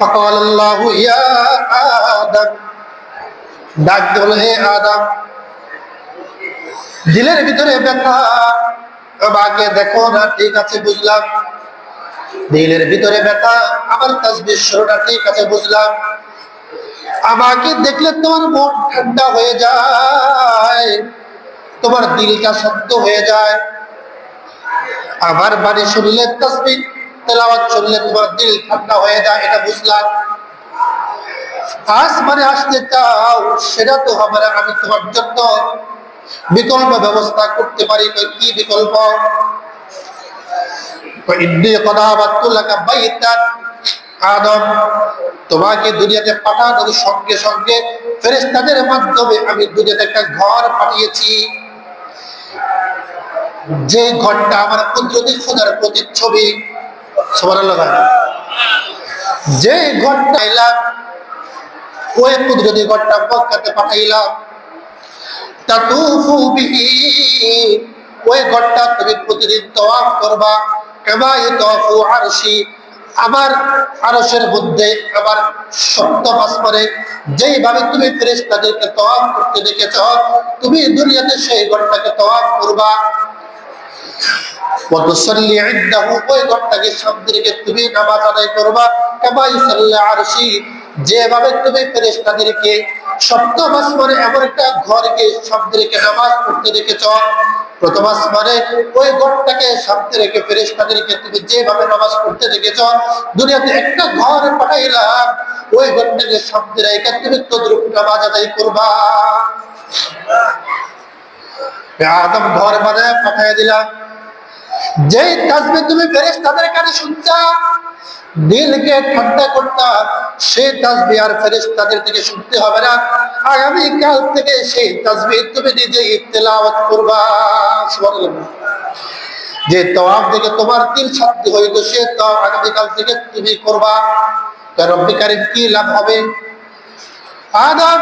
فقال الله يا آدم ডাক বলে হে আদম দিলের ভিতরে ব্যথা আমাকে দেখো না ঠিক আছে বুঝলাম দিলের ভিতরে ব্যথা আমার তাসবির শুরুটা ঠিক আছে বুঝলাম আমাকে দেখলে তোমার মন ঠান্ডা হয়ে যায় তোমার দিলটা শব্দ হয়ে যায় আমার বাড়ি শুনলে তসবি তেলাওয়াত শুনলে তোমার দিল ঠান্ডা হয়ে যায়, এটা বুঝলাম। আজ মানে আসতে চাও, সেটা তো হবে না, আমি তোমার জন্য বিকল্প ব্যবস্থা করতে পারি কি বিকল্প? প্রতিচ্ছবি যে ঘরটা এলাম ওই কুদরতি ঘরটা মক্কাতে পাঠাইলাম তা তুফু ওই ঘরটা তুমি প্রতিদিন তওয়াফ করবা। কেবাই তফু আরসি আবার আরসের মধ্যে আবার সপ্তম আসমানে যেইভাবে তুমি ফেরেস তাদেরকে তওয়াফ করতে দেখেছ, তুমি দুনিয়াতে সেই ঘরটাকে তওয়াফ করবা। যেভাবে নামাজ পড়তে দেখেছ, প্রথম আসমানে ওই ঘরটাকে সামনে রেখে ফেরেশতাদেরকে তুমি যেভাবে নামাজ পড়তে দেখেছ, দুনিয়াতে একটা ঘর পাঠাইলাম ওই ঘরটাকে সামনে রেখে তুমি তদ্রুপ নামাজ আদায় করবা। আদম ঘর বানায় পাঠাই দিলাম যেই তাসবে তুমি ফেরেশতাদের কানে শুনছা, দিলকে ঠান্ডা সেই তাসবি আর ফেরেশতাদের থেকে শুনতে হবে না। আগামী কাল থেকে সেই তুমি নিজে তেলাওয়াত করবা। যে তওয়াব থেকে তোমার দিল শান্তি হইতো সে তওয়াব আগামী কাল থেকে তুমি করবা। কারিম কি লাভ হবে? আদম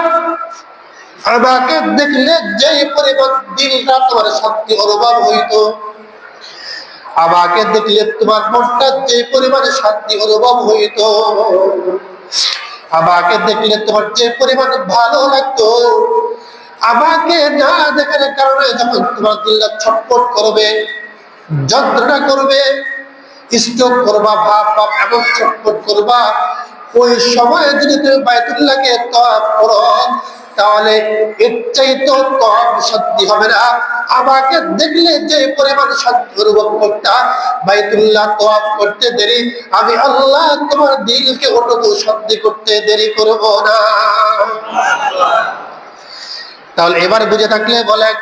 আমাকে দেখলে যেই পরিমাণ দিলটা তোমার শান্তি অনুভব হইতো। আমাকে দেখলে তোমার মনটা যে পরিমাণে শান্তি অনুভব হইত, আমাকে দেখলে তোমার যে পরিমাণে ভালো লাগতো, আমাকে না দেখার কারণে যখন তোমার দিলটা ছটপট করবে, যন্ত্রণা করবে স্ট্রোক করবা, ভাব ভাব, এমন ছটপট করবা, ওই সময় যদি তুমি বায়তুল্লাহকে তফ করো তাহলে এর চাইতে কম শান্তি হবে না। আমাকে দেখলে যে পরিমাণ শান্তি অনুভব করতাম বাইতুল্লাহ তোয়াব করতে দেরি, আমি আল্লাহ তোমার দিলকে ওটুকু শান্তি করতে দেরি করব না। তাহলে এবার বুঝে থাকলে বলেন,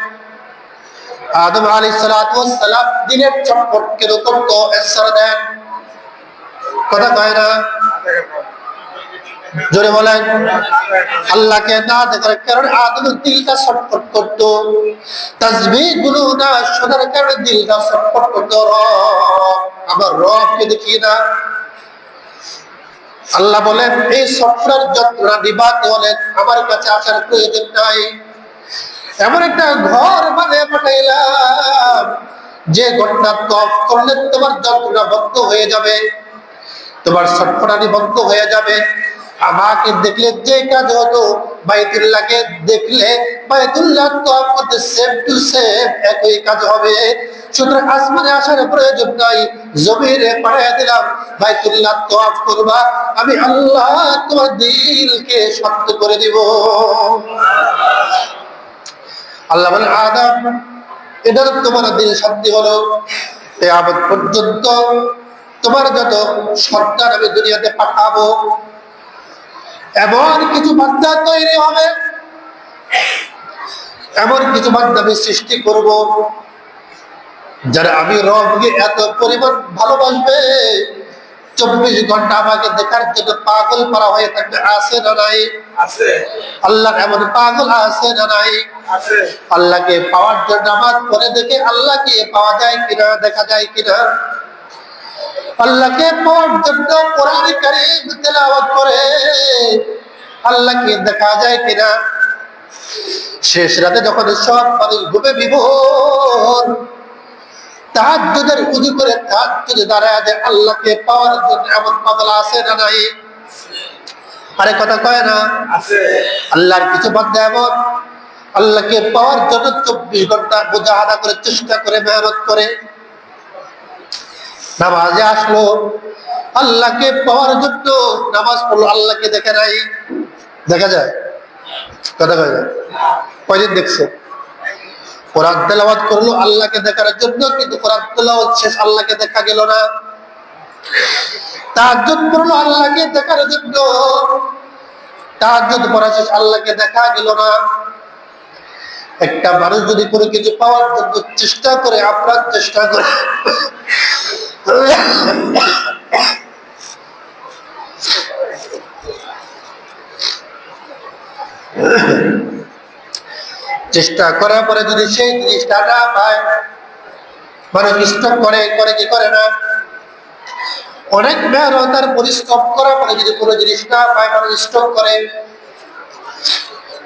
আদম আলী সালাম দিনের চটপট কীরকম তো এসার দেন। কথা কয় না? জোরে বলেন। আল্লাহকে না দেখার কারণে আদমের দিলটা ছটফট করত। তাসবি গুলো না শোনার কারণে দিলটা ছটফট করত। আমার রবকে দেখি না। আল্লাহ বলেন, এই সফরের যন্ত্রণা নিবাতে বলেন, আমার কাছে আসার প্রয়োজন নাই। এমন একটা ঘর মানে পাঠাইলাম। যে ঘরটা তফ করলে তোমার যন্ত্রণা বন্ধ হয়ে যাবে। তোমার ছটফটানি বন্ধ হয়ে যাবে। আমাকে দেখলে যে কাজ হতো, বাইতুল্লাহকে দেখলে বাইতুল্লাহ তো আপনাদের সেফ টু সেম একই কাজ হবে। সুতরাং আসমানে আসার প্রয়োজন নাই জমিরে পাঠিয়ে দিলাম, বাইতুল্লাহ তো আফ করবা, আমি আল্লাহ তোমার দিলকে শক্ত করে দিব। আল্লাহ বলে আদম, এটা তোমার দিল শান্তি হলো। পর্যন্ত তোমার যত সন্তান আমি দুনিয়াতে পাঠাবো এমন কিছু বাচ্চা তৈরি হবে এমন কিছু বাচ্চা আমি সৃষ্টি করব যারা আমি রবকে এত পরিমাণ ভালোবাসবে চব্বিশ ঘণ্টা আমাকে দেখার জন্য পাগল করা হয়ে থাকবে আছে না নাই? আল্লাহ এমন পাগল আছে না নাই? আল্লাহকে পাওয়ার জন্য নামাজ পড়ে দেখে আল্লাহকে পাওয়া যায় কিনা দেখা যায় কিনা? আল্লাহকে পাওয়ার জন্য কোরআন কারীম তেলাওয়াত করে। আল্লাহকে দেখা যায় কিনা? শেষ রাতে যখন সব মানুষ ঘুমে বিভোর তাহাজ্জুদের উজু করে তাহাজ্জুদে দাঁড়ায় দেয় আল্লাহকে পাওয়ার জন্য এমন পাগল আছে না নাই? আরে কথা কয় না? আল্লাহর কিছু বান্দা এমন আল্লাহকে পাওয়ার জন্য চব্বিশ ঘণ্টা বোঝা আদা করে চেষ্টা করে মেহনত করে। নামাজে আসলো, আল্লাহকে পাওয়ার জন্য নামাজ পড়ল, আল্লাহকে দেখে নাই। দেখা যায়? কথা কয় কয়দিন দেখছে? কোরআন তেলাওয়াত করল, আল্লাহকে দেখার জন্য, কিন্তু কোরআন তেলাওয়াত শেষ, আল্লাহকে দেখা গেল না। তাহাজ্জুদ করল, আল্লাহকে দেখার জন্য। তাহাজ্জুদ পড়া শেষ, আল্লাহকে দেখা গেল না। একটা মানুষ যদি কোনো কিছু পাওয়ার জন্য চেষ্টা করে আপনার চেষ্টা করে চেষ্টা করার পরে যদি সেই জিনিসটা না পায়, মানুষ স্টক করে করে কি করে না? অনেক মেহনতার পরিশ্রম করার পরে যদি কোনো জিনিস না পায়, মানুষ স্টক করে।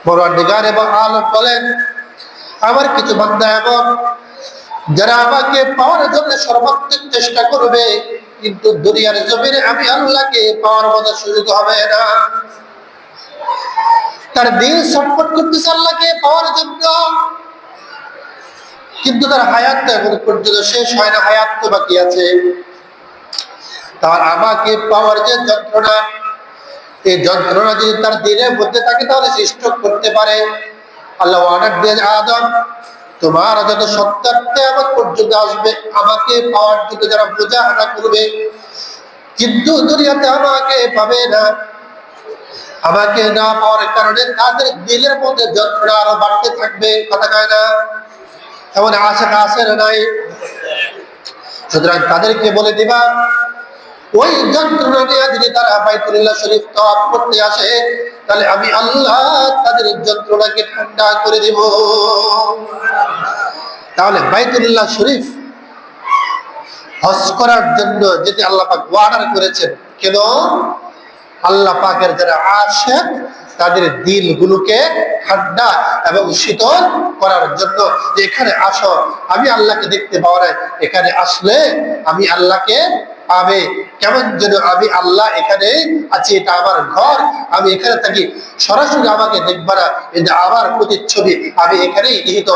বড় দিগার এবং আলম বলেন, আমার কিছু বান্দা এবং যারা আমাকে পাওয়ার জন্য সর্বাত্মক চেষ্টা করবে, কিন্তু দুনিয়ার জমিনে আমি আল্লাহকে পাওয়ার মতো সুযোগ হবে না। তার দিন সম্পদ করতেছে আল্লাহকে পাওয়ার জন্য। কিন্তু তার হায়াত এখন পর্যন্ত শেষ হয় না, হায়াত তো বাকি আছে। তার আমাকে পাওয়ার যে যন্ত্রণা, এই যন্ত্রণা যদি তার দিনের মধ্যে থাকে, তাহলে সে স্ট্রোক করতে পারে। আল্লাহ অনেক দিয়ে আদম তোমার যত সত্যার্থে আমার পর্যন্ত আসবে, আমাকে পাওয়ার জন্য যারা হাঁটা করবে, কিন্তু দুনিয়াতে আমাকে পাবে না। আমাকে না পাওয়ার কারণে তাদের দিলের মধ্যে যন্ত্রণা আরও বাড়তে থাকবে, কথা কয় না? এমন আশা আসে নাই? সুতরাং তাদেরকে বলে দিবা, ওই যন্ত্রণা নিয়ে যদি তারা বাইতুল্লাহ শরীফ তওয়াফ করতে আসে, তাহলে আমি আল্লাহ তাদের যন্ত্রণাকে ঠান্ডা করে দিব। তাহলে বাইতুল্লাহ শরীফ হজ করার জন্য যেটি আল্লাহ পাক অর্ডার করেছেন, কেন? আল্লাহ পাকের যারা আসে তাদের দিলগুলোকে ঠান্ডা এবং শীতল করার জন্য এখানে আসো, আমি আল্লাহকে দেখতে পাওয়া এখানে আসলে আমি আল্লাহকে পাবে। কেমন যেন আমি আল্লাহ এখানে আছি, এটা আমার ঘর, আমি এখানে থাকি। সরাসরি আমাকে দেখবা না এটা আমার প্রতিচ্ছবি আমি এখানেই নিহিত।